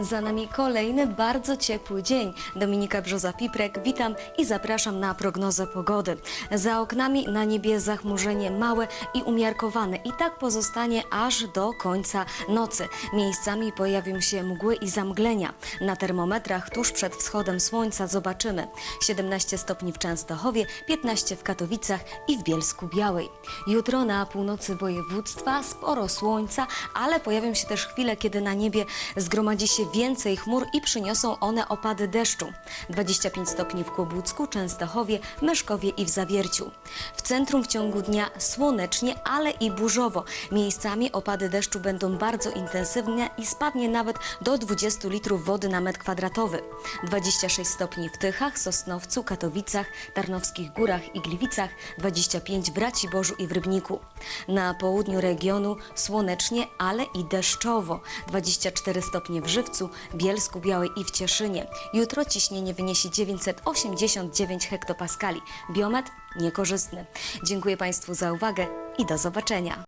Za nami kolejny bardzo ciepły dzień. Dominika Brzoza-Piprek, witam i zapraszam na prognozę pogody. Za oknami na niebie zachmurzenie małe i umiarkowane i tak pozostanie aż do końca nocy. Miejscami pojawią się mgły i zamglenia. Na termometrach tuż przed wschodem słońca zobaczymy 17 stopni w Częstochowie, 15 w Katowicach i w Bielsku Białej. Jutro na północy województwa sporo słońca, ale pojawią się też chwile, kiedy na niebie zgromadzi się więcej chmur i przyniosą one opady deszczu. 25 stopni w Kłobucku, Częstochowie, Meszkowie i w Zawierciu. W centrum w ciągu dnia słonecznie, ale i burzowo. Miejscami opady deszczu będą bardzo intensywne i spadnie nawet do 20 litrów wody na metr kwadratowy. 26 stopni w Tychach, Sosnowcu, Katowicach, Tarnowskich Górach i Gliwicach, 25 w Raciborzu i w Rybniku. Na południu regionu słonecznie, ale i deszczowo. 24 stopnie w Żywcu, Bielsku Białej i w Cieszynie. Jutro ciśnienie wyniesie 989 hektopaskali. Biometr niekorzystny. Dziękuję Państwu za uwagę i do zobaczenia.